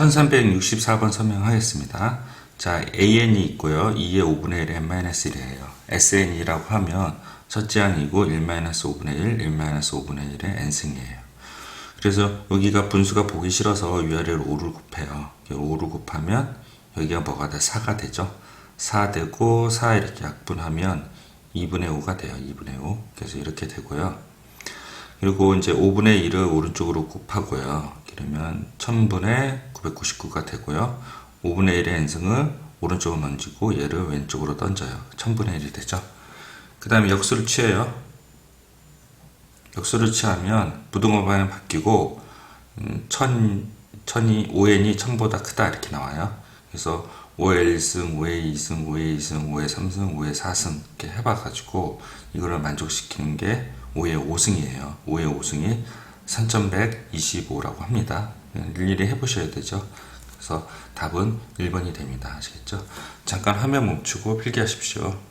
1364번 설명하겠습니다. 자, AN이 있고요. 2의 5분의 1의 n-1이에요. SN이라고 하면 첫째 항이고 1-5분의 1, 1-5분의 1의 n승이에요. 그래서 여기가 분수가 보기 싫어서 위아래로 5를 곱해요. 5를 곱하면 여기가 뭐가 돼? 4가 되죠. 4 되고 4 이렇게 약분하면 2분의 5가 돼요. 2분의 5. 그래서 이렇게 되고요. 그리고 이제 5분의 1을 오른쪽으로 곱하고요. 그러면 1000분의 999가 되고요. 5분의 1의 n승을 오른쪽으로 던지고 얘를 왼쪽으로 던져요. 1000분의 1이 되죠. 그 다음에 역수를 취해요. 역수를 취하면 부등호 방향 바뀌고 음, 1000, 1000이 5n이 1000보다 크다 이렇게 나와요. 그래서 5의 1승, 5의 2승, 5의 2승, 5의 3승, 5의 4승 이렇게 해봐가지고 이거를 만족시키는 게 5의 5승이에요. 5의 5승이 3125라고 합니다. 일일이 해보셔야 되죠. 그래서 답은 1번이 됩니다. 아시겠죠? 잠깐 화면 멈추고 필기하십시오.